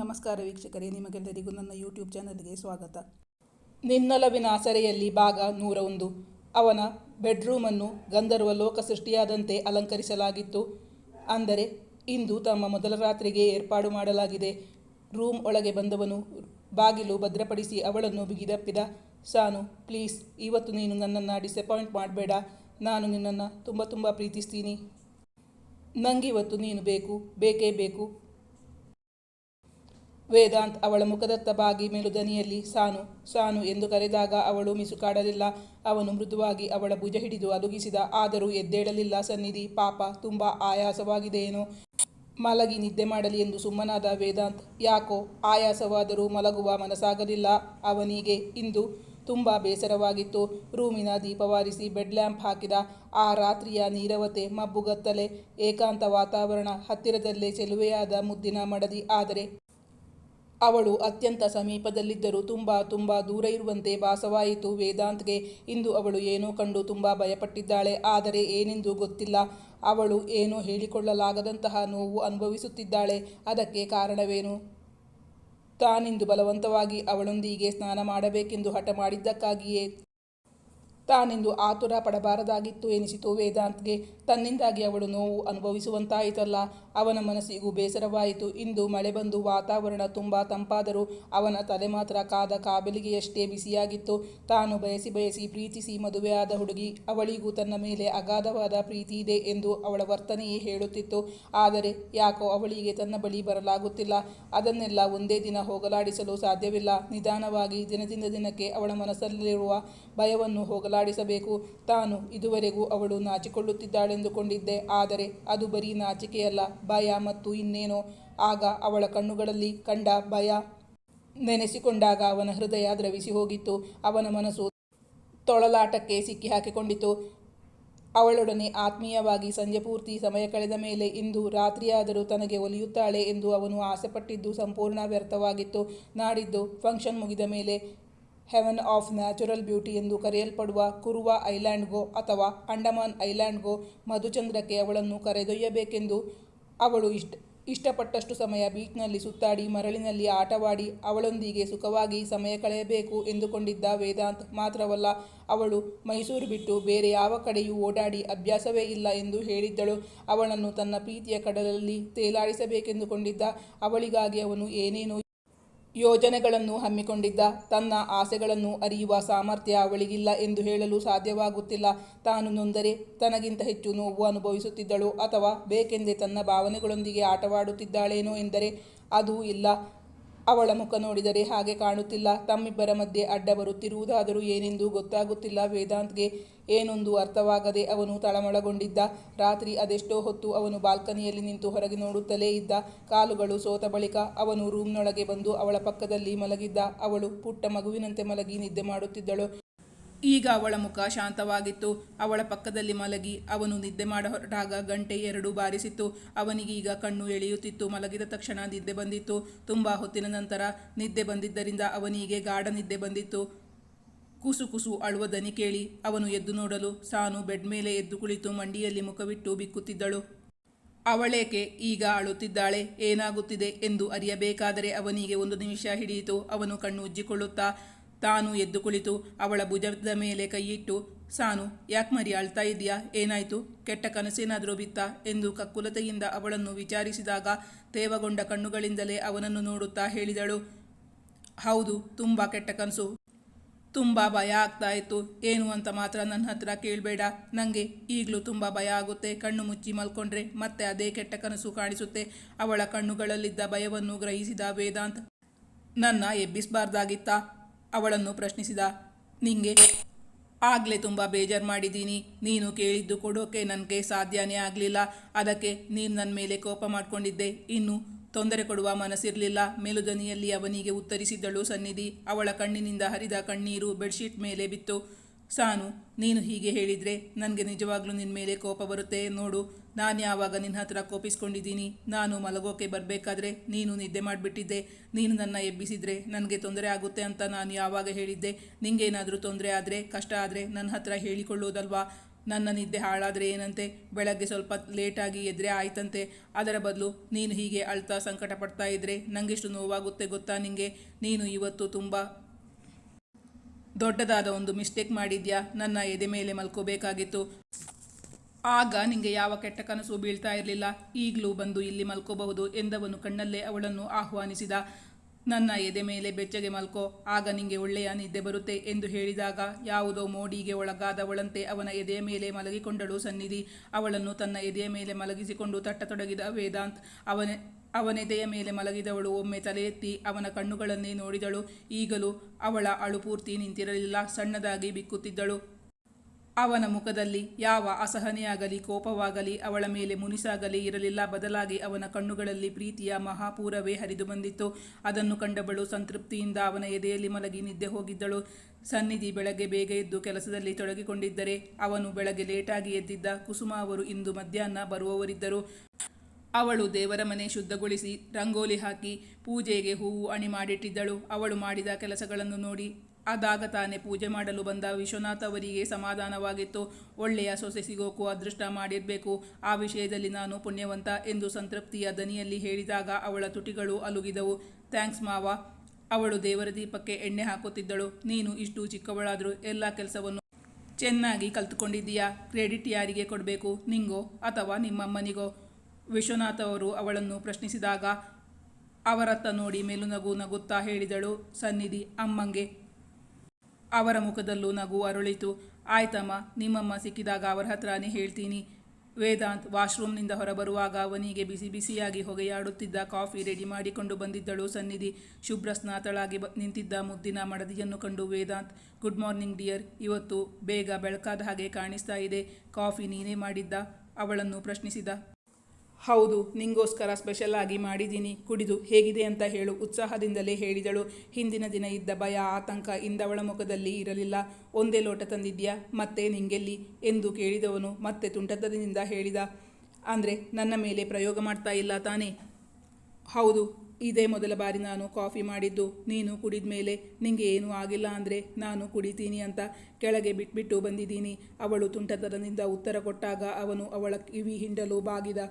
ನಮಸ್ಕಾರ ವೀಕ್ಷಕರೇ, ನಿಮಗೆಲ್ಲರಿಗೂ ನನ್ನ ಯೂಟ್ಯೂಬ್ ಚಾನಲ್ಗೆ ಸ್ವಾಗತ. ನಿನ್ನಲವಿನ ಆಸರೆಯಲ್ಲಿ ಭಾಗ ನೂರ ಒಂದು. ಅವನ ಬೆಡ್ರೂಮನ್ನು ಗಂಧರ್ವ ಲೋಕ ಸೃಷ್ಟಿಯಾದಂತೆ ಅಲಂಕರಿಸಲಾಗಿತ್ತು. ಅಂದರೆ, ಇಂದು ತಮ್ಮ ಮೊದಲ ರಾತ್ರಿಗೆ ಏರ್ಪಾಡು ಮಾಡಲಾಗಿದೆ. ರೂಮ್ ಒಳಗೆ ಬಂದವನು ಬಾಗಿಲು ಭದ್ರಪಡಿಸಿ ಅವಳನ್ನು ಬಿಗಿದಪ್ಪಿದ, ಸಾನು, ಪ್ಲೀಸ್, ಇವತ್ತು ನೀನು ನನ್ನನ್ನು ಡಿಸಪಾಯಿಂಟ್ ಮಾಡಬೇಡ. ನಾನು ನಿನ್ನನ್ನು ತುಂಬ ತುಂಬ ಪ್ರೀತಿಸ್ತೀನಿ. ನಂಗಿವತ್ತು ನೀನು ಬೇಕು, ಬೇಕೇ ಬೇಕು. ವೇದಾಂತ್ ಅವಳ ಮುಖದತ್ತ ಬಾಗಿ ಮೆಲುದನಿಯಲ್ಲಿ, ಸಾನು ಸಾನು ಎಂದು ಕರೆದಾಗ ಅವಳು ಮಿಸುಕಾಡಲಿಲ್ಲ. ಅವನು ಮೃದುವಾಗಿ ಅವಳ ಭುಜ ಹಿಡಿದು ಅದುಗಿಸಿದ ಆದರೂ ಎದ್ದೇಳಲಿಲ್ಲ ಸನ್ನಿಧಿ, ಪಾಪ, ತುಂಬ ಆಯಾಸವಾಗಿದೆಯೇನೋ. ಮಲಗಿ ನಿದ್ದೆ ಮಾಡಲಿ ಎಂದು ಸುಮ್ಮನಾದ ವೇದಾಂತ್, ಯಾಕೋ, ಆಯಾಸವಾದರೂ ಮಲಗುವ ಮನಸ್ಸಾಗಲಿಲ್ಲ. ಅವನಿಗೆ ಇಂದು ತುಂಬ ಬೇಸರವಾಗಿತ್ತು. ರೂಮಿನ ದೀಪವಾರಿಸಿ ಬೆಡ್ ಲ್ಯಾಂಪ್ ಹಾಕಿದ, ಆ ರಾತ್ರಿಯ ನೀರವತೆ ಮಬ್ಬುಗತ್ತಲೆ ಏಕಾಂತ ವಾತಾವರಣ, ಹತ್ತಿರದಲ್ಲೇ ಚೆಲುವೆಯಾದ ಮುದ್ದಿನ ಮಡದಿ. ಆದರೆ ಅವಳು ಅತ್ಯಂತ ಸಮೀಪದಲ್ಲಿದ್ದರೂ ತುಂಬ ತುಂಬ ದೂರ ಇರುವಂತೆ ಭಾಸವಾಯಿತು. ವೇದಾಂತ್ಗೆ ಇಂದು ಅವಳು ಏನೋ ಕಂಡು ತುಂಬ ಭಯಪಟ್ಟಿದ್ದಾಳೆ. ಆದರೆ ಏನೆಂದು ಗೊತ್ತಿಲ್ಲ. ಅವಳು ಏನೋ ಹೇಳಿಕೊಳ್ಳಲಾಗದಂತಹ ನೋವು ಅನುಭವಿಸುತ್ತಿದ್ದಾಳೆ. ಅದಕ್ಕೆ ಕಾರಣವೇನು? ತಾನಿಂದು ಬಲವಂತವಾಗಿ ಅವಳೊಂದಿಗೆ ಸ್ನಾನ ಮಾಡಬೇಕೆಂದು ಹಠ ಮಾಡಿದ್ದಕ್ಕಾಗಿಯೇ ತಾನೆಂದು ಆತುರ ಪಡಬಾರದಾಗಿತ್ತು ಎನಿಸಿತು ವೇದಾಂತ್ಗೆ. ತನ್ನಿಂದಾಗಿ ಅವಳು ನೋವು ಅನುಭವಿಸುವಂತಾಯಿತಲ್ಲ. ಅವನ ಮನಸ್ಸಿಗೂ ಬೇಸರವಾಯಿತು. ಇಂದು ಮಳೆ ಬಂದು ವಾತಾವರಣ ತುಂಬ ತಂಪಾದರೂ ಅವನ ತಲೆ ಮಾತ್ರ ಕಾದ ಕಾಬಲಿಗೆಯಷ್ಟೇ ಬಿಸಿಯಾಗಿತ್ತು. ತಾನು ಬಯಸಿ ಬಯಸಿ ಪ್ರೀತಿಸಿ ಮದುವೆಯಾದ ಹುಡುಗಿ ಅವಳಿಗೂ ತನ್ನ ಮೇಲೆ ಅಗಾಧವಾದ ಪ್ರೀತಿ ಇದೆ ಎಂದು ಅವಳ ವರ್ತನೆಯೇ ಹೇಳುತ್ತಿತ್ತು. ಆದರೆ ಯಾಕೋ ಅವಳಿಗೆ ತನ್ನ ಬಳಿ ಬರಲಾಗುತ್ತಿಲ್ಲ. ಅದನ್ನೆಲ್ಲ ಒಂದೇ ದಿನ ಹೋಗಲಾಡಿಸಲು ಸಾಧ್ಯವಿಲ್ಲ. ನಿಧಾನವಾಗಿ ದಿನದಿಂದ ದಿನಕ್ಕೆ ಅವಳ ಮನಸ್ಸಲ್ಲಿರುವ ಭಯವನ್ನು ಹೋಗಲಾಡಿಸಬೇಕು. ತಾನು ಇದುವರೆಗೂ ಅವಳು ನಾಚಿಕೊಳ್ಳುತ್ತಿದ್ದಾಳೆಂದುಕೊಂಡಿದ್ದೆ. ಆದರೆ ಅದು ಬರೀ ನಾಚಿಕೆಯಲ್ಲ. ಭಯ ಮತ್ತು ಇನ್ನೇನೋ. ಆಗ ಅವಳ ಕಣ್ಣುಗಳಲ್ಲಿ ಕಂಡ ಭಯ ನೆನೆಸಿಕೊಂಡಾಗ ಅವನ ಹೃದಯ ದ್ರವಿಸಿ ಹೋಗಿತ್ತು. ಅವನ ಮನಸ್ಸು ತೊಳಲಾಟಕ್ಕೆ ಸಿಕ್ಕಿ ಹಾಕಿಕೊಂಡಿತು ಅವಳೊಡನೆ ಆತ್ಮೀಯವಾಗಿ ಸಂಜೆ ಪೂರ್ತಿ ಸಮಯ ಕಳೆದ ಮೇಲೆ ಇಂದು ರಾತ್ರಿಯಾದರೂ ತನಗೆ ಒಲಿಯುತ್ತಾಳೆ ಎಂದು ಅವನು ಆಸೆಪಟ್ಟಿದ್ದು ಸಂಪೂರ್ಣ ವ್ಯರ್ಥವಾಗಿತ್ತು. ನಾಡಿದ್ದು ಫಂಕ್ಷನ್ ಮುಗಿದ ಮೇಲೆ ಹೆವನ್ ಆಫ್ ನ್ಯಾಚುರಲ್ ಬ್ಯೂಟಿ ಎಂದು ಕರೆಯಲ್ಪಡುವ ಕುರುವ ಐಲ್ಯಾಂಡ್ಗೋ ಅಥವಾ ಅಂಡಮಾನ್ ಐಲ್ಯಾಂಡ್ಗೋ ಮಧುಚಂದ್ರಕ್ಕೆ ಅವಳನ್ನು ಕರೆದೊಯ್ಯಬೇಕೆಂದು ಅವಳು ಇಷ್ಟ, ಇಷ್ಟಪಟ್ಟಷ್ಟು ಸಮಯ ಬೀಚ್ನಲ್ಲಿ ಸುತ್ತಾಡಿ ಮರಳಿನಲ್ಲಿ ಆಟವಾಡಿ ಅವಳೊಂದಿಗೆ ಸುಖವಾಗಿ ಸಮಯ ಕಳೆಯಬೇಕು ಎಂದುಕೊಂಡಿದ್ದ ವೇದಾಂತ್ ಮಾತ್ರವಲ್ಲ, ಅವಳು ಮೈಸೂರು ಬಿಟ್ಟು ಬೇರೆ ಯಾವ ಕಡೆಯೂ ಓಡಾಡಿ ಅಭ್ಯಾಸವೇ ಇಲ್ಲ ಎಂದು ಹೇಳಿದ್ದಳು. ಅವಳನ್ನು ತನ್ನ ಪ್ರೀತಿಯ ಕಡಲಲ್ಲಿ ತೇಲಾಡಿಸಬೇಕೆಂದುಕೊಂಡಿದ್ದ ಅವಳಿಗಾಗಿ ಅವನು ಏನೇನೋ ಯೋಜನೆಗಳನ್ನು ಹಮ್ಮಿಕೊಂಡಿದ್ದ ತನ್ನ ಆಸೆಗಳನ್ನು ಅರಿಯುವ ಸಾಮರ್ಥ್ಯ ಅವಳಿಗಿಲ್ಲ ಎಂದು ಹೇಳಲು ಸಾಧ್ಯವಾಗುತ್ತಿಲ್ಲ. ತಾನು ನೊಂದರೆ ತನಗಿಂತ ಹೆಚ್ಚು ನೋವು ಅನುಭವಿಸುತ್ತಿದ್ದಳು ಅಥವಾ ಬೇಕೆಂದೇ ತನ್ನ ಭಾವನೆಗಳೊಂದಿಗೆ ಆಟವಾಡುತ್ತಿದ್ದಾಳೇನೋ ಎಂದರೆ ಅದು ಇಲ್ಲ. ಅವಳ ಮುಖ ನೋಡಿದರೆ ಹಾಗೆ ಕಾಣುತ್ತಿಲ್ಲ. ತಮ್ಮಿಬ್ಬರ ಮಧ್ಯೆ ಅಡ್ಡ ಬರುತ್ತಿರುವುದಾದರೂ ಏನೆಂದು ಗೊತ್ತಾಗುತ್ತಿಲ್ಲ. ವೇದಾಂತ್ಗೆ ಏನೊಂದು ಅರ್ಥವಾಗದೆ ಅವನು ತಳಮಳಗೊಂಡಿದ್ದ. ರಾತ್ರಿ ಅದೆಷ್ಟೋ ಹೊತ್ತು ಅವನು ಬಾಲ್ಕನಿಯಲ್ಲಿ ನಿಂತು ಹೊರಗೆ ನೋಡುತ್ತಲೇ ಇದ್ದ. ಕಾಲುಗಳು ಸೋತ ಬಳಿಕ ಅವನು ರೂಮ್ನೊಳಗೆ ಬಂದು ಅವಳ ಪಕ್ಕದಲ್ಲಿ ಮಲಗಿದ್ದ. ಅವಳು ಪುಟ್ಟ ಮಗುವಿನಂತೆ ಮಲಗಿ ನಿದ್ದೆ ಮಾಡುತ್ತಿದ್ದಳು. ಈಗ ಅವಳ ಮುಖ ಶಾಂತವಾಗಿತ್ತು. ಅವಳ ಪಕ್ಕದಲ್ಲಿ ಮಲಗಿ ಅವನು ನಿದ್ದೆ ಮಾಡ ಹೊರಟಾಗ ಗಂಟೆ ಎರಡು ಬಾರಿಸಿತ್ತು. ಅವನಿಗೀಗ ಕಣ್ಣು ಎಳೆಯುತ್ತಿತ್ತು. ಮಲಗಿದ ತಕ್ಷಣ ನಿದ್ದೆ ಬಂದಿತ್ತು. ತುಂಬ ಹೊತ್ತಿನ ನಂತರ ನಿದ್ದೆ ಬಂದಿದ್ದರಿಂದ ಅವನಿಗೆ ಗಾಢ ನಿದ್ದೆ ಬಂದಿತ್ತು. ಕುಸು ಕುಸು ಅಳುವ ದನಿ ಕೇಳಿ ಅವನು ಎದ್ದು ನೋಡಲು ಸಾನು ಬೆಡ್ ಮೇಲೆ ಎದ್ದು ಕುಳಿತು ಮಂಡಿಯಲ್ಲಿ ಮುಖವಿಟ್ಟು ಬಿಕ್ಕುತ್ತಿದ್ದಳು. ಅವಳೇಕೆ ಈಗ ಅಳುತ್ತಿದ್ದಾಳೆ? ಏನಾಗುತ್ತಿದೆ ಎಂದು ಅರಿಯಬೇಕಾದರೆ ಅವನಿಗೆ ಒಂದು ನಿಮಿಷ ಹಿಡಿಯಿತು. ಅವನು ಕಣ್ಣು ಉಜ್ಜಿಕೊಳ್ಳುತ್ತಾ ತಾನು ಎದ್ದು ಕುಳಿತು ಅವಳ ಭುಜದ ಮೇಲೆ ಕೈಯಿಟ್ಟು, ಸಾನು, ಯಾಕೆ ಮರಿ ಅಳ್ತಾ ಇದೆಯಾ ಏನಾಯಿತು? ಕೆಟ್ಟ ಕನಸೇನಾದರೂ ಬಿತ್ತಾ? ಎಂದು ಕಕ್ಕುಲತೆಯಿಂದ ಅವಳನ್ನು ವಿಚಾರಿಸಿದಾಗ ತೇವಗೊಂಡ ಕಣ್ಣುಗಳಿಂದಲೇ ಅವನನ್ನು ನೋಡುತ್ತಾ ಹೇಳಿದಳು, ಹೌದು, ತುಂಬ ಕೆಟ್ಟ ಕನಸು. ತುಂಬ ಭಯ ಆಗ್ತಾ ಇತ್ತು. ಏನು ಅಂತ ಮಾತ್ರ ನನ್ನ ಹತ್ರ ಕೇಳಬೇಡ. ನನಗೆ ಈಗಲೂ ತುಂಬ ಭಯ ಆಗುತ್ತೆ. ಕಣ್ಣು ಮುಚ್ಚಿ ಮಲ್ಕೊಂಡ್ರೆ ಮತ್ತೆ ಅದೇ ಕೆಟ್ಟ ಕನಸು ಕಾಣಿಸುತ್ತೆ. ಅವಳ ಕಣ್ಣುಗಳಲ್ಲಿದ್ದ ಭಯವನ್ನು ಗ್ರಹಿಸಿದ ವೇದಾಂತ್, ನನ್ನ ಎಬ್ಬಿಸಬಾರ್ದಾಗಿತ್ತಾ? ಅವಳನ್ನು ಪ್ರಶ್ನಿಸಿದ, ನಿಂಗೆ ಆಗಲೇ ತುಂಬ ಬೇಜಾರು ಮಾಡಿದ್ದೀನಿ ನೀನು ಕೇಳಿದ್ದು ಕೊಡೋಕೆ ನನಗೆ ಸಾಧ್ಯನೇ ಆಗಲಿಲ್ಲ. ಅದಕ್ಕೆ ನೀನು ನನ್ನ ಮೇಲೆ ಕೋಪ ಮಾಡಿಕೊಂಡಿದ್ದೆ. ಇನ್ನು ತೊಂದರೆ ಕೊಡುವ ಮನಸ್ಸಿರಲಿಲ್ಲ. ಮೇಲುದನಿಯಲ್ಲಿ ಅವನಿಗೆ ಉತ್ತರಿಸಿದ್ದಳು ಸನ್ನಿಧಿ. ಅವಳ ಕಣ್ಣಿನಿಂದ ಹರಿದ ಕಣ್ಣೀರು ಬೆಡ್ಶೀಟ್ ಮೇಲೆ ಬಿತ್ತು. ಸಾನು, ನೀನು ಹೀಗೆ ಹೇಳಿದರೆ ನನಗೆ ನಿಜವಾಗ್ಲೂ ನಿನ್ನ ಮೇಲೆ ಕೋಪ ಬರುತ್ತೆ. ನೋಡು, ನಾನು ಯಾವಾಗ ನಿನ್ನ ಹತ್ರ ಕೋಪಿಸ್ಕೊಂಡಿದ್ದೀನಿ? ನಾನು ಮಲಗೋಕೆ ಬರಬೇಕಾದ್ರೆ ನೀನು ನಿದ್ದೆ ಮಾಡಿಬಿಟ್ಟಿದ್ದೆ. ನೀನು ನನ್ನ ಎಬ್ಬಿಸಿದ್ರೆ ನನಗೆ ತೊಂದರೆ ಆಗುತ್ತೆ ಅಂತ ನಾನು ಯಾವಾಗ ಹೇಳಿದ್ದೆ? ನಿಂಗೇನಾದರೂ ತೊಂದರೆ ಆದರೆ, ಕಷ್ಟ ಆದರೆ ನನ್ನ ಹತ್ರ ಹೇಳಿಕೊಳ್ಳೋದಲ್ವಾ? ನನ್ನ ನಿದ್ದೆ ಹಾಳಾದರೆ ಏನಂತೆ? ಬೆಳಗ್ಗೆ ಸ್ವಲ್ಪ ಲೇಟಾಗಿ ಎದ್ರೆ ಆಯ್ತಂತೆ. ಅದರ ಬದಲು ನೀನು ಹೀಗೆ ಅಳ್ತಾ ಸಂಕಟ ಪಡ್ತಾ ಇದ್ದರೆ ನಂಗೆಷ್ಟು ನೋವಾಗುತ್ತೆ ಗೊತ್ತಾ ನಿಂಗೆ? ನೀನು ಇವತ್ತು ತುಂಬ ದೊಡ್ಡದಾದ ಒಂದು ಮಿಸ್ಟೇಕ್ ಮಾಡಿದ್ಯಾ? ನನ್ನ ಎದೆ ಮೇಲೆ ಮಲ್ಕೋಬೇಕಾಗಿತ್ತು. ಆಗ ನಿಂಗೆ ಯಾವ ಕೆಟ್ಟ ಕನಸು ಬೀಳ್ತಾ ಇರಲಿಲ್ಲ? ಈಗಲೂ ಬಂದು ಇಲ್ಲಿ ಮಲ್ಕೋಬಹುದು ಎಂದವನು ಕಣ್ಣಲ್ಲೇ ಅವಳನ್ನು ಆಹ್ವಾನಿಸಿದ. ನನ್ನ ಎದೆ ಮೇಲೆ ಬೆಚ್ಚಗೆ ಮಲ್ಕೋ, ಆಗ ನಿಂಗೆ ಒಳ್ಳೆಯ ನಿದ್ದೆ ಬರುತ್ತೆ ಎಂದು ಹೇಳಿದಾಗ ಯಾವುದೋ ಮೋಡಿಗೆ ಒಳಗಾದವಳಂತೆ ಅವನ ಎದೆಯ ಮೇಲೆ ಮಲಗಿಕೊಂಡಳು ಸನ್ನಿಧಿ. ಅವಳನ್ನು ತನ್ನ ಎದೆಯ ಮೇಲೆ ಮಲಗಿಸಿಕೊಂಡು ತಟ್ಟತೊಡಗಿದ ವೇದಾಂತ್ ಅವನ ಅವನೆದೆಯ ಮೇಲೆ ಮಲಗಿದವಳು, ಒಮ್ಮೆ ತಲೆ ಎತ್ತಿ ಅವನ ಕಣ್ಣುಗಳನ್ನೇ ನೋಡಿದಳು. ಈಗಲೂ ಅವಳ ಅಳು ಪೂರ್ತಿ ನಿಂತಿರಲಿಲ್ಲ, ಸಣ್ಣದಾಗಿ ಬಿಕ್ಕುತ್ತಿದ್ದಳು. ಅವನ ಮುಖದಲ್ಲಿ ಯಾವ ಅಸಹನೆಯಾಗಲಿ, ಕೋಪವಾಗಲಿ, ಅವಳ ಮೇಲೆ ಮುನಿಸಾಗಲಿ ಇರಲಿಲ್ಲ. ಬದಲಾಗಿ ಅವನ ಕಣ್ಣುಗಳಲ್ಲಿ ಪ್ರೀತಿಯ ಮಹಾಪೂರವೇ ಹರಿದು ಬಂದಿತ್ತು. ಅದನ್ನು ಕಂಡವಳು ಸಂತೃಪ್ತಿಯಿಂದ ಅವನ ಎದೆಯಲ್ಲಿ ಮಲಗಿ ನಿದ್ದೆ ಹೋಗಿದ್ದಳು. ಸನ್ನಿಧಿ ಬೆಳಗ್ಗೆ ಬೇಗ ಎದ್ದು ಕೆಲಸದಲ್ಲಿ ತೊಡಗಿಕೊಂಡಿದ್ದರೆ ಅವನು ಬೆಳಗ್ಗೆ ಲೇಟಾಗಿ ಎದ್ದಿದ್ದ ಕುಸುಮ ಅವರು ಇಂದು ಮಧ್ಯಾಹ್ನ ಬರುವವರಿದ್ದರು. ಅವಳು ದೇವರ ಮನೆ ಶುದ್ಧಗೊಳಿಸಿ ರಂಗೋಲಿ ಹಾಕಿ ಪೂಜೆಗೆ ಹೂವು ಅಣಿ ಮಾಡಿಟ್ಟಿದ್ದಳು. ಅವಳು ಮಾಡಿದ ಕೆಲಸಗಳನ್ನು ನೋಡಿ ಅದಾಗ ತಾನೇ ಪೂಜೆ ಮಾಡಲು ಬಂದ ವಿಶ್ವನಾಥ್ ಅವರಿಗೆ ಸಮಾಧಾನವಾಗಿತ್ತು. ಒಳ್ಳೆಯ ಸೊಸೆ ಸಿಗೋಕು, ಅದೃಷ್ಟ ಮಾಡಿರಬೇಕು. ಆ ವಿಷಯದಲ್ಲಿ ನಾನು ಪುಣ್ಯವಂತ ಎಂದು ಸಂತೃಪ್ತಿಯ ದನಿಯಲ್ಲಿ ಹೇಳಿದಾಗ ಅವಳ ತುಟಿಗಳು ಅಲುಗಿದವು. ಥ್ಯಾಂಕ್ಸ್ ಮಾವ. ಅವಳು ದೇವರ ದೀಪಕ್ಕೆ ಎಣ್ಣೆ ಹಾಕುತ್ತಿದ್ದಳು. ನೀನು ಇಷ್ಟು ಚಿಕ್ಕವಳಾದರೂ ಎಲ್ಲ ಕೆಲಸವನ್ನು ಚೆನ್ನಾಗಿ ಕಲ್ತುಕೊಂಡಿದ್ದೀಯಾ? ಕ್ರೆಡಿಟ್ ಯಾರಿಗೆ ಕೊಡಬೇಕು? ನಿಂಗೋ ಅಥವಾ ನಿಮ್ಮಮ್ಮನಿಗೋ? ವಿಶ್ವನಾಥ್ ಅವರು ಅವಳನ್ನು ಪ್ರಶ್ನಿಸಿದಾಗ, ಅವರತ್ತ ನೋಡಿ ಮೆಲುನಗು ನಗುತ್ತಾ ಹೇಳಿದಳು ಸನ್ನಿಧಿ ಅಮ್ಮಂಗೆ. ಅವರ ಮುಖದಲ್ಲೂ ನಗು ಅರಳಿತು. ಆಯ್ತಮ್ಮ, ನಿಮ್ಮಮ್ಮ ಸಿಕ್ಕಿದಾಗ ಅವರ ಹತ್ರನೇ ಹೇಳ್ತೀನಿ. ವೇದಾಂತ್ ವಾಶ್ರೂಮ್ನಿಂದ ಹೊರಬರುವಾಗ ಅವನಿಗೆ ಬಿಸಿ ಬಿಸಿಯಾಗಿ ಹೊಗೆಯಾಡುತ್ತಿದ್ದ ಕಾಫಿ ರೆಡಿ ಮಾಡಿಕೊಂಡು ಬಂದಿದ್ದಳು ಸನ್ನಿಧಿ. ಶುಭ್ರ ಸ್ನಾತಳಾಗಿ ಬ, ನಿಂತಿದ್ದ ಮುದ್ದಿನ ಮಡದಿಯನ್ನು ಕಂಡು ವೇದಾಂತ್, ಗುಡ್ ಮಾರ್ನಿಂಗ್ ಡಿಯರ್, ಇವತ್ತು ಬೇಗ ಬೆಳಕಾದ ಹಾಗೆ ಕಾಣಿಸ್ತಾ ಇದೆ. ಕಾಫಿ ನೀನೇ ಮಾಡಿದ್ದ? ಅವಳನ್ನು ಪ್ರಶ್ನಿಸಿದ. ಹೌದು, ನಿಂಗೋಸ್ಕರ ಸ್ಪೆಷಲ್ ಆಗಿ ಮಾಡಿದ್ದೀನಿ, ಕುಡಿದು ಹೇಗಿದೆ ಅಂತ ಹೇಳು, ಉತ್ಸಾಹದಿಂದಲೇ ಹೇಳಿದಳು. ಹಿಂದಿನ ದಿನ ಇದ್ದ ಭಯ, ಆತಂಕ ಇಂದವಳ ಮುಖದಲ್ಲಿ ಇರಲಿಲ್ಲ. ಒಂದೇ ಲೋಟ ತಂದಿದ್ಯಾ? ಮತ್ತೆ ನಿಂಗೆಲ್ಲಿ? ಎಂದು ಕೇಳಿದವನು ಮತ್ತೆ ತುಂಟತನದಿಂದ ಹೇಳಿದ, ಅಂದರೆ ನನ್ನ ಮೇಲೆ ಪ್ರಯೋಗ ಮಾಡ್ತಾ ಇಲ್ಲ ತಾನೇ? ಹೌದು, ಇದೇ ಮೊದಲ ಬಾರಿ ನಾನು ಕಾಫಿ ಮಾಡಿದ್ದು. ನೀನು ಕುಡಿದ ಮೇಲೆ ನಿಂಗೆ ಏನೂ ಆಗಿಲ್ಲ ಅಂದರೆ ನಾನು ಕುಡಿತೀನಿ ಅಂತ ಕೆಳಗೆ ಬಿಟ್ಬಿಟ್ಟು ಬಂದಿದ್ದೀನಿ. ಅವಳು ತುಂಟತನದಿಂದ ಉತ್ತರ ಕೊಟ್ಟಾಗ ಅವನು ಅವಳ ಕಿವಿ ಹಿಂಡಲು ಬಾಗಿದ.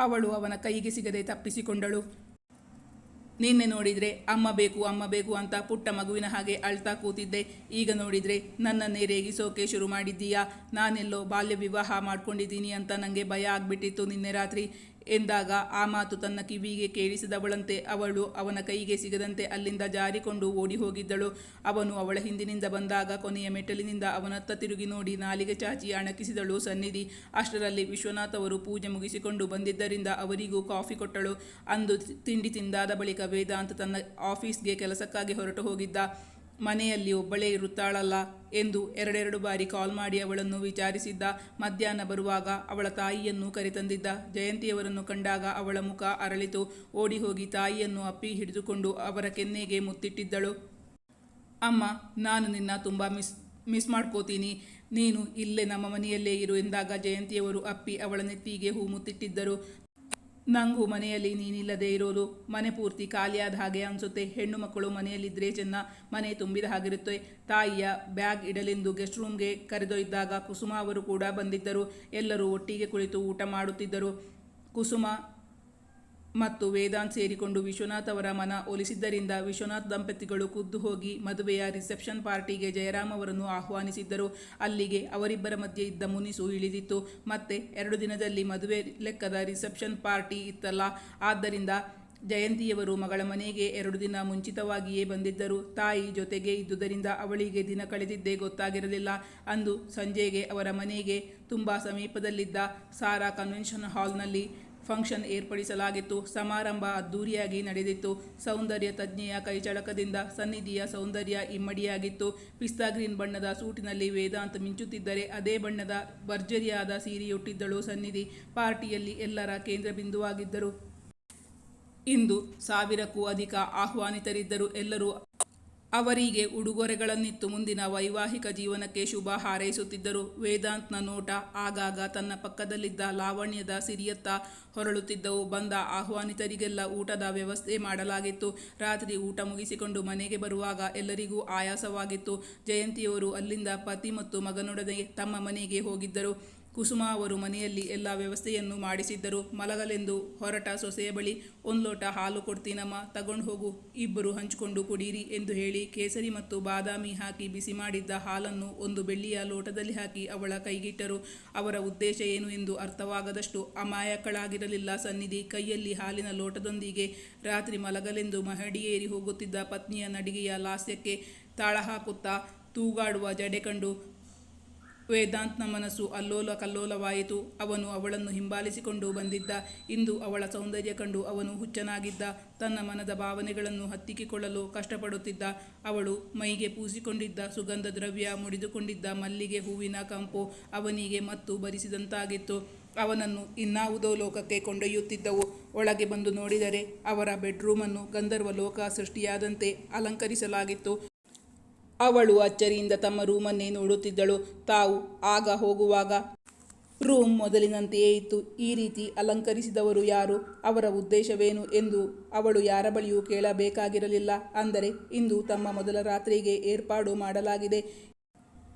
ಅವಳು ಅವನ ಕೈಗೆ ಸಿಗದೆ ತಪ್ಪಿಸಿಕೊಂಡಳು. ನಿನ್ನೆ ನೋಡಿದರೆ ಅಮ್ಮ ಬೇಕು ಅಮ್ಮ ಬೇಕು ಅಂತ ಪುಟ್ಟ ಮಗುವಿನ ಹಾಗೆ ಅಳ್ತಾ ಕೂತಿದ್ದೆ. ಈಗ ನೋಡಿದರೆ ನನ್ನನ್ನೇ ರೇಗಿಸೋಕೆ ಶುರು ಮಾಡಿದ್ದೀಯಾ? ನಾನೆಲ್ಲೋ ಬಾಲ್ಯ ವಿವಾಹ ಮಾಡ್ಕೊಂಡಿದ್ದೀನಿ ಅಂತ ನನಗೆ ಭಯ ಆಗಿಬಿಟ್ಟಿತ್ತು ನಿನ್ನೆ ರಾತ್ರಿ. ಎಂದಾಗ ಆ ಮಾತು ತನ್ನ ಕಿವಿಗೆ ಕೇಳಿಸಿದವಳಂತೆ ಅವಳು ಅವನ ಕೈಗೆ ಸಿಗದಂತೆ ಅಲ್ಲಿಂದ ಜಾರಿಕೊಂಡು ಓಡಿ ಹೋಗಿದ್ದಳು ಅವನು ಅವಳ ಹಿಂದಿನಿಂದ ಬಂದಾಗ ಕೊನೆಯ ಮೆಟ್ಟಲಿನಿಂದ ಅವನತ್ತ ತಿರುಗಿ ನೋಡಿ ನಾಲಿಗೆ ಚಾಚಿ ಅಣಕಿಸಿದಳು ಸನ್ನಿಧಿ. ಅಷ್ಟರಲ್ಲಿ ವಿಶ್ವನಾಥ್ ಅವರು ಪೂಜೆ ಮುಗಿಸಿಕೊಂಡು ಬಂದಿದ್ದರಿಂದ ಅವರಿಗೂ ಕಾಫಿ ಕೊಟ್ಟಳು. ಅಂದು ತಿಂಡಿ ತಿಂದಾದ ಬಳಿಕ ವೇದಾಂತ್ ತನ್ನ ಆಫೀಸ್ಗೆ ಕೆಲಸಕ್ಕಾಗಿ ಹೊರಟು ಹೋಗಿದ್ದ. ಮನೆಯಲ್ಲಿ ಒಬ್ಬಳೇ ಇರುತ್ತಾಳಲ್ಲ ಎಂದು ಎರಡೆರಡು ಬಾರಿ ಕಾಲ್ ಮಾಡಿ ಅವಳನ್ನು ವಿಚಾರಿಸಿದ್ದ ಮಧ್ಯಾಹ್ನ ಬರುವಾಗ ಅವಳ ತಾಯಿಯನ್ನು ಕರೆತಂದಿದ್ದ. ಜಯಂತಿಯವರನ್ನು ಕಂಡಾಗ ಅವಳ ಮುಖ ಅರಳಿತು. ಓಡಿ ಹೋಗಿ ತಾಯಿಯನ್ನು ಅಪ್ಪಿ ಹಿಡಿದುಕೊಂಡು ಅವರ ಕೆನ್ನೆಗೆ ಮುತ್ತಿಟ್ಟಿದ್ದಳು. ಅಮ್ಮ, ನಾನು ನಿನ್ನ ತುಂಬ ಮಿಸ್ ಮಿಸ್ ಮಾಡ್ಕೋತೀನಿ. ನೀನು ಇಲ್ಲೇ ನಮ್ಮ ಮನೆಯಲ್ಲೇ ಇರು ಎಂದಾಗ ಜಯಂತಿಯವರು ಅಪ್ಪಿ ಅವಳ ನೆತ್ತಿಗೆ ಹೂ ಮುತ್ತಿಟ್ಟಿದ್ದರು. ನಂಗೂ ಮನೆಯಲ್ಲಿ ನೀನಿಲ್ಲದೆ ಇರೋದು. ಮನೆ ಪೂರ್ತಿ ಖಾಲಿಯಾದ ಹಾಗೆ ಅನಿಸುತ್ತೆ. ಹೆಣ್ಣು ಮಕ್ಕಳು ಮನೆಯಲ್ಲಿದ್ದರೆ ಚೆನ್ನ ಮನೆ ತುಂಬಿದ ಹಾಗಿರುತ್ತೆ ತಾಯಿಯ ಬ್ಯಾಗ್ ಇಡಲೆಂದು ಗೆಸ್ಟ್ ರೂಮ್ಗೆ ಕರೆದೊಯ್ದಾಗ ಕುಸುಮ ಅವರು ಕೂಡ ಬಂದಿದ್ದರು. ಎಲ್ಲರೂ ಒಟ್ಟಿಗೆ ಕುಳಿತು ಊಟ ಮಾಡುತ್ತಿದ್ದರು. ಕುಸುಮ ಮತ್ತು ವೇದಾಂತ್ ಸೇರಿಕೊಂಡು ವಿಶ್ವನಾಥ್ ಅವರ ಮನ ಒಲಿಸಿದ್ದರಿಂದ ವಿಶ್ವನಾಥ್ ದಂಪತಿಗಳು ಖುದ್ದು ಹೋಗಿ ಮದುವೆಯ ರಿಸೆಪ್ಷನ್ ಪಾರ್ಟಿಗೆ ಜಯರಾಮ್ ಅವರನ್ನು ಆಹ್ವಾನಿಸಿದ್ದರು. ಅಲ್ಲಿಗೆ ಅವರಿಬ್ಬರ ಮಧ್ಯೆ ಇದ್ದ ಮುನಿಸು ಇಳಿದಿತ್ತು. ಮತ್ತೆ ಎರಡು ದಿನದಲ್ಲಿ ಮದುವೆ ಲೆಕ್ಕದ ರಿಸೆಪ್ಷನ್ ಪಾರ್ಟಿ ಇತ್ತಲ್ಲ. ಆದ್ದರಿಂದ ಜಯಂತಿಯವರು ಮಗಳ ಮನೆಗೆ ಎರಡು ದಿನ ಮುಂಚಿತವಾಗಿಯೇ ಬಂದಿದ್ದರು. ತಾಯಿ ಜೊತೆಗೆ ಇದ್ದುದರಿಂದ ಅವಳಿಗೆ ದಿನ ಕಳೆದಿದ್ದೇ ಗೊತ್ತಾಗಿರಲಿಲ್ಲ. ಅಂದು ಸಂಜೆಗೆ ಅವರ ಮನೆಗೆ ತುಂಬ ಸಮೀಪದಲ್ಲಿದ್ದ ಸಾರಾ ಕನ್ವೆನ್ಷನ್ ಹಾಲ್ನಲ್ಲಿ ಫಂಕ್ಷನ್ ಏರ್ಪಡಿಸಲಾಗಿತ್ತು. ಸಮಾರಂಭ ಅದ್ಧೂರಿಯಾಗಿ ನಡೆದಿತ್ತು. ಸೌಂದರ್ಯ ತಜ್ಞೆಯ ಕೈಚಳಕದಿಂದ ಸನ್ನಿಧಿಯ ಸೌಂದರ್ಯ ಇಮ್ಮಡಿಯಾಗಿತ್ತು. ಪಿಸ್ತಾ ಗ್ರೀನ್ ಬಣ್ಣದ ಸೂಟಿನಲ್ಲಿ ವೇದಾಂತ್ ಮಿಂಚುತ್ತಿದ್ದರೆ ಅದೇ ಬಣ್ಣದ ಭರ್ಜರಿಯಾದ ಸೀರೆಯುಟ್ಟಿದ್ದಳು ಸನ್ನಿಧಿ. ಪಾರ್ಟಿಯಲ್ಲಿ ಎಲ್ಲರ ಕೇಂದ್ರ ಬಿಂದುವಾಗಿದ್ದರು. ಇಂದು ಸಾವಿರಕ್ಕೂ ಅಧಿಕ ಆಹ್ವಾನಿತರಿದ್ದರು. ಎಲ್ಲರೂ ಅವರಿಗೆ ಉಡುಗೊರೆಗಳನ್ನಿತ್ತು. ಮುಂದಿನ ವೈವಾಹಿಕ ಜೀವನಕ್ಕೆ ಶುಭ ಹಾರೈಸುತ್ತಿದ್ದರು. ವೇದಾಂತ್ನ ನೋಟ ಆಗಾಗ ತನ್ನ ಪಕ್ಕದಲ್ಲಿದ್ದ ಲಾವಣ್ಯದ ಸಿರಿಯತ್ತ ಹೊರಳುತ್ತಿದ್ದವು. ಬಂದ ಆಹ್ವಾನಿತರಿಗೆಲ್ಲ ಊಟದ ವ್ಯವಸ್ಥೆ ಮಾಡಲಾಗಿತ್ತು. ರಾತ್ರಿ ಊಟ ಮುಗಿಸಿಕೊಂಡು ಮನೆಗೆ ಬರುವಾಗ ಎಲ್ಲರಿಗೂ ಆಯಾಸವಾಗಿತ್ತು. ಜಯಂತಿಯವರು ಅಲ್ಲಿಂದ ಪತಿ ಮತ್ತು ಮಗನೊಡನೆ ತಮ್ಮ ಮನೆಗೆ ಹೋಗಿದ್ದರು. ಕುಸುಮ ಅವರು ಮನೆಯಲ್ಲಿ ಎಲ್ಲ ವ್ಯವಸ್ಥೆಯನ್ನು ಮಾಡಿಸಿದ್ದರು. ಮಲಗಲೆಂದು ಹೊರಟ ಸೊಸೆಯ ಬಳಿ, ಒಂದು ಲೋಟ ಹಾಲು ಕೊಡ್ತೀನಮ್ಮ ತಗೊಂಡು ಹೋಗು, ಇಬ್ಬರು ಹಂಚಿಕೊಂಡು ಕುಡೀರಿ ಎಂದು ಹೇಳಿ ಕೇಸರಿ ಮತ್ತು ಬಾದಾಮಿ ಹಾಕಿ ಬಿಸಿ ಮಾಡಿದ್ದ ಹಾಲನ್ನು ಒಂದು ಬೆಳ್ಳಿಯ ಲೋಟದಲ್ಲಿ ಹಾಕಿ ಅವಳ ಕೈಗಿಟ್ಟರು. ಅವರ ಉದ್ದೇಶ ಏನು ಎಂದು ಅರ್ಥವಾಗದಷ್ಟು ಅಮಾಯಕಳಾಗಿರಲಿಲ್ಲ. ಸನ್ನಿಧಿ ಕೈಯಲ್ಲಿ ಹಾಲಿನ ಲೋಟದೊಂದಿಗೆ ರಾತ್ರಿ ಮಲಗಲೆಂದು ಮಹಡಿಯೇರಿ ಹೋಗುತ್ತಿದ್ದ ಪತ್ನಿಯ ನಡಿಗೆಯ ಲಾಸ್ಯಕ್ಕೆ ತಾಳ ಹಾಕುತ್ತಾ ತೂಗಾಡುವ ಜಡೆ ಕಂಡು ವೇದಾಂತ್ನ ಮನಸ್ಸು ಅಲ್ಲೋಲ ಕಲ್ಲೋಲವಾಯಿತು. ಅವನು ಅವಳನ್ನು ಹಿಂಬಾಲಿಸಿಕೊಂಡು ಬಂದಿದ್ದ. ಇಂದು ಅವಳ ಸೌಂದರ್ಯ ಕಂಡು ಅವನು ಹುಚ್ಚನಾಗಿದ್ದ. ತನ್ನ ಮನದ ಭಾವನೆಗಳನ್ನು ಹತ್ತಿಕ್ಕಿಕೊಳ್ಳಲು ಕಷ್ಟಪಡುತ್ತಿದ್ದ. ಅವಳು ಮೈಗೆ ಪೂಸಿಕೊಂಡಿದ್ದ. ಸುಗಂಧ ದ್ರವ್ಯ ಮುಡಿದುಕೊಂಡಿದ್ದ. ಮಲ್ಲಿಗೆ ಹೂವಿನ ಕಂಪು ಅವನಿಗೆ ಮತ್ತು ಭರಿಸಿದಂತಾಗಿತ್ತು. ಅವನನ್ನು ಇನ್ನಾವುದೋ ಲೋಕಕ್ಕೆ ಕೊಂಡೊಯ್ಯುತ್ತಿದ್ದವು. ಒಳಗೆ ಬಂದು ನೋಡಿದರೆ ಅವರ ಬೆಡ್ರೂಮನ್ನು ಗಂಧರ್ವ ಲೋಕ ಸೃಷ್ಟಿಯಾದಂತೆ ಅಲಂಕರಿಸಲಾಗಿತ್ತು. ಅವಳು ಅಚ್ಚರಿಯಿಂದ ತಮ್ಮ ರೂಮನ್ನೇ ನೋಡುತ್ತಿದ್ದಳು. ತಾವು ಆಗ ಹೋಗುವಾಗ ರೂಮ್ ಮೊದಲಿನಂತೆಯೇ ಇತ್ತು. ಈ ರೀತಿ ಅಲಂಕರಿಸಿದವರು ಯಾರು? ಅವರ ಉದ್ದೇಶವೇನು ಎಂದು ಅವಳು ಯಾರ ಬಳಿಯೂ ಕೇಳಬೇಕಾಗಿರಲಿಲ್ಲ. ಅಂದರೆ ಇಂದು ತಮ್ಮ ಮೊದಲ ರಾತ್ರಿಗೆ ಏರ್ಪಾಡು ಮಾಡಲಾಗಿದೆ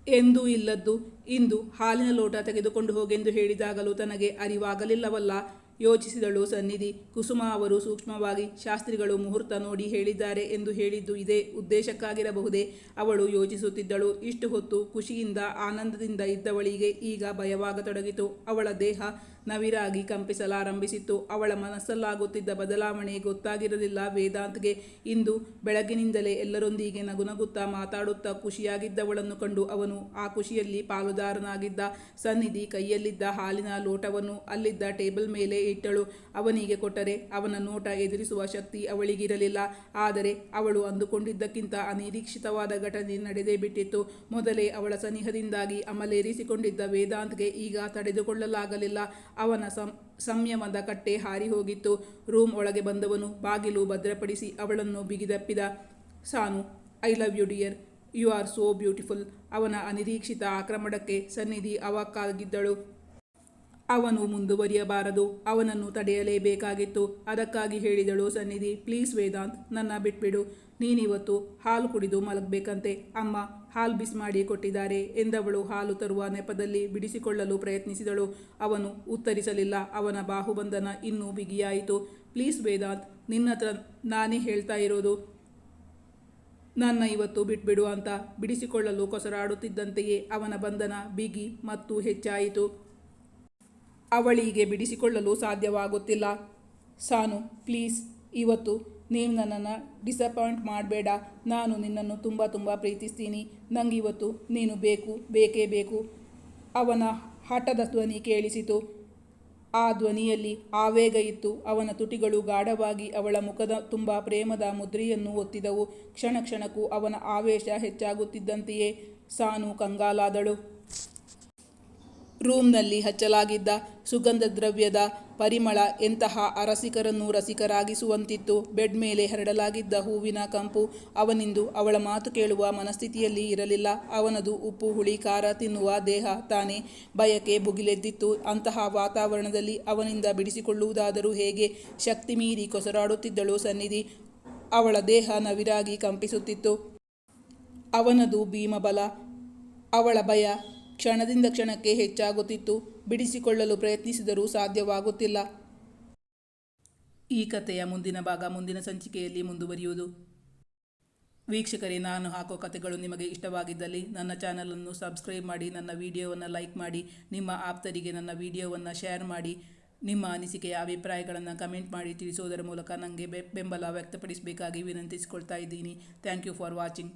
ಎಂದೂ ಇಲ್ಲದ್ದು. ಇಂದು ಹಾಲಿನ ಲೋಟ ತೆಗೆದುಕೊಂಡು ಹೋಗೆಂದು ಹೇಳಿದಾಗಲೂ ತನಗೆ ಅರಿವಾಗಲಿಲ್ಲವಲ್ಲ. ಯೋಚಿಸಿದಳು ಸನ್ನಿಧಿ. ಕುಸುಮ ಅವರು ಸೂಕ್ಷ್ಮವಾಗಿ ಶಾಸ್ತ್ರಿಗಳು ಮುಹೂರ್ತ ನೋಡಿ ಹೇಳಿದ್ದಾರೆ ಎಂದು ಹೇಳಿದ್ದು ಇದೇ ಉದ್ದೇಶಕ್ಕಾಗಿರಬಹುದೇ? ಅವಳು ಯೋಚಿಸುತ್ತಿದ್ದಳು. ಇಷ್ಟು ಹೊತ್ತು ಖುಷಿಯಿಂದ, ಆನಂದದಿಂದ ಇದ್ದವಳಿಗೆ ಈಗ ಭಯವಾಗತೊಡಗಿತು. ಅವಳ ದೇಹ ನವಿರಾಗಿ ಕಂಪಿಸಲಾರಂಭಿಸಿತ್ತು. ಅವಳ ಮನಸ್ಸಲ್ಲಾಗುತ್ತಿದ್ದ ಬದಲಾವಣೆ ಗೊತ್ತಾಗಿರಲಿಲ್ಲ. ವೇದಾಂತ್ಗೆ ಇಂದು ಬೆಳಗಿನಿಂದಲೇ ಎಲ್ಲರೊಂದಿಗೆ ನಗುನಗುತ್ತಾ ಮಾತಾಡುತ್ತಾ ಖುಷಿಯಾಗಿದ್ದವಳನ್ನು ಕಂಡು ಅವನು ಆ ಖುಷಿಯಲ್ಲಿ ಪಾಲುದಾರನಾಗಿದ್ದ ಸನ್ನಿಧಿ ಕೈಯಲ್ಲಿದ್ದ ಹಾಲಿನ ಲೋಟವನ್ನು ಅಲ್ಲಿದ್ದ ಟೇಬಲ್ ಮೇಲೆ ಇಟ್ಟಳು. ಅವನಿಗೆ ಕೊಟ್ಟರೆ ಅವನ ನೋಟ ಎದುರಿಸುವ ಶಕ್ತಿ ಅವಳಿಗಿರಲಿಲ್ಲ. ಆದರೆ ಅವಳು ಅಂದುಕೊಂಡಿದ್ದಕ್ಕಿಂತ ಅನಿರೀಕ್ಷಿತವಾದ ಘಟನೆ ನಡೆದೇ ಬಿಟ್ಟಿತ್ತು. ಮೊದಲೇ ಅವಳ ಸನಿಹದಿಂದಾಗಿ ಅಮಲೇರಿಸಿಕೊಂಡಿದ್ದ ವೇದಾಂತ್ಗೆ ಈಗ ತಡೆದುಕೊಳ್ಳಲಾಗಲಿಲ್ಲ. ಅವನ ಸಂ, ಸಂಯಮದ ಕಟ್ಟೆ ಹಾರಿ ಹೋಗಿತ್ತು. ರೂಮ್ ಒಳಗೆ ಬಂದವನು ಬಾಗಿಲು ಭದ್ರಪಡಿಸಿ ಅವಳನ್ನು ಬಿಗಿದಪ್ಪಿದ. Sanu, I love you dear, you are so beautiful. ಅವನ ಅನಿರೀಕ್ಷಿತ ಆಕ್ರಮಣಕ್ಕೆ ಸನ್ನಿಧಿ ಅವಕ್ಕಾಗಿದ್ದಳು. ಅವನು ಮುಂದುವರಿಯಬಾರದು, ಅವನನ್ನು ತಡೆಯಲೇಬೇಕಾಗಿತ್ತು. ಅದಕ್ಕಾಗಿ ಹೇಳಿದಳು ಸನ್ನಿಧಿ, ಪ್ಲೀಸ್ ವೇದಾಂತ್, ನನ್ನ ಬಿಟ್ಬಿಡು. ನೀನಿವತ್ತು ಹಾಲು ಕುಡಿದು ಮಲಗಬೇಕಂತೆ. ಅಮ್ಮ ಹಾಲು ಬಿಸಿ ಮಾಡಿ ಕೊಟ್ಟಿದ್ದಾರೆ ಎಂದವಳು ಹಾಲು ತರುವ ನೆಪದಲ್ಲಿ ಬಿಡಿಸಿಕೊಳ್ಳಲು ಪ್ರಯತ್ನಿಸಿದಳು. ಅವನು ಉತ್ತರಿಸಲಿಲ್ಲ. ಅವನ ಬಾಹುಬಂಧನ ಇನ್ನೂ ಬಿಗಿಯಾಯಿತು. ಪ್ಲೀಸ್ ವೇದಾಂತ್, ನಿನ್ನ ಹತ್ರ ನಾನೇ ಹೇಳ್ತಾ ಇರೋದು. ನನ್ನ ಇವತ್ತು ಬಿಟ್ಬಿಡು ಅಂತ ಬಿಡಿಸಿಕೊಳ್ಳಲು ಕೊಸರಾಡುತ್ತಿದ್ದಂತೆಯೇ ಅವನ ಬಂಧನ ಬಿಗಿ ಮತ್ತು ಹೆಚ್ಚಾಯಿತು. ಅವಳಿಗೆ ಬಿಡಿಸಿಕೊಳ್ಳಲು ಸಾಧ್ಯವಾಗುತ್ತಿಲ್ಲ. ಸಾನು, ಪ್ಲೀಸ್, ಇವತ್ತು ನೀವು ನನ್ನನ್ನು ಡಿಸಪಾಯಿಂಟ್ ಮಾಡಬೇಡ. ನಾನು ನಿನ್ನನ್ನು ತುಂಬ ತುಂಬ ಪ್ರೀತಿಸ್ತೀನಿ. ನಂಗೆ ಇವತ್ತು ನೀನು ಬೇಕು, ಬೇಕೇ ಬೇಕು. ಅವನ ಹಠದ ಧ್ವನಿ ಕೇಳಿಸಿತು. ಆ ಧ್ವನಿಯಲ್ಲಿ ಆವೇಗ ಇತ್ತು. ಅವನ ತುಟಿಗಳು ಗಾಢವಾಗಿ ಅವಳ ಮುಖದ ತುಂಬ ಪ್ರೇಮದ ಮುದ್ರೆಯನ್ನು ಒತ್ತಿದವು. ಕ್ಷಣ ಕ್ಷಣಕ್ಕೂ ಅವನ ಆವೇಶ ಹೆಚ್ಚಾಗುತ್ತಿದ್ದಂತೆಯೇ ಸಾನು ಕಂಗಾಲಾದಳು. ರೂಮ್ನಲ್ಲಿ ಹಚ್ಚಲಾಗಿದ್ದ ಸುಗಂಧ ದ್ರವ್ಯದ ಪರಿಮಳ ಎಂತಹ ಅರಸಿಕರನ್ನು ರಸಿಕರಾಗಿಸುವಂತಿತ್ತು. ಬೆಡ್ ಮೇಲೆ ಹರಡಲಾಗಿದ್ದ ಹೂವಿನ ಕಂಪು ಅವನಿಂದು ಅವಳ ಮಾತು ಕೇಳುವ ಮನಸ್ಥಿತಿಯಲ್ಲಿ ಇರಲಿಲ್ಲ. ಅವನದು ಉಪ್ಪು, ಹುಳಿ, ಖಾರ ತಿನ್ನುವ ದೇಹ ತಾನೇ ಬಯಕೆ ಭುಗಿಲೆದ್ದಿತ್ತು. ಅಂತಹ ವಾತಾವರಣದಲ್ಲಿ ಅವನಿಂದ ಬಿಡಿಸಿಕೊಳ್ಳುವುದಾದರೂ ಹೇಗೆ? ಶಕ್ತಿ ಮೀರಿ ಕೊಸರಾಡುತ್ತಿದ್ದಳು ಸನ್ನಿಧಿ. ಅವಳ ದೇಹ ನವಿರಾಗಿ ಕಂಪಿಸುತ್ತಿತ್ತು. ಅವನದು ಭೀಮಬಲ, ಅವಳ ಭಯ ಕ್ಷಣದಿಂದ ಕ್ಷಣಕ್ಕೆ ಹೆಚ್ಚಾಗುತ್ತಿತ್ತು. ಬಿಡಿಸಿಕೊಳ್ಳಲು ಪ್ರಯತ್ನಿಸಿದರೂ ಸಾಧ್ಯವಾಗುತ್ತಿಲ್ಲ. ಈ ಕಥೆಯ ಮುಂದಿನ ಭಾಗ ಮುಂದಿನ ಸಂಚಿಕೆಯಲ್ಲಿ ಮುಂದುವರಿಯುವುದು. ವೀಕ್ಷಕರೇ, ನಾನು ಹಾಕೋ ಕಥೆಗಳು ನಿಮಗೆ ಇಷ್ಟವಾಗಿದ್ದಲ್ಲಿ ನನ್ನ ಚಾನಲನ್ನು ಸಬ್ಸ್ಕ್ರೈಬ್ ಮಾಡಿ, ನನ್ನ ವಿಡಿಯೋವನ್ನು ಲೈಕ್ ಮಾಡಿ, ನಿಮ್ಮ ಆಪ್ತರಿಗೆ ನನ್ನ ವಿಡಿಯೋವನ್ನು ಶೇರ್ ಮಾಡಿ, ನಿಮ್ಮ ಅನಿಸಿಕೆಯ ಅಭಿಪ್ರಾಯಗಳನ್ನು ಕಮೆಂಟ್ ಮಾಡಿ ತಿಳಿಸೋದರ ಮೂಲಕ ನನಗೆ ಬೆಂಬಲ ವ್ಯಕ್ತಪಡಿಸಬೇಕಾಗಿ ವಿನಂತಿಸಿಕೊಳ್ತಾ ಇದ್ದೀನಿ. Thank you for watching.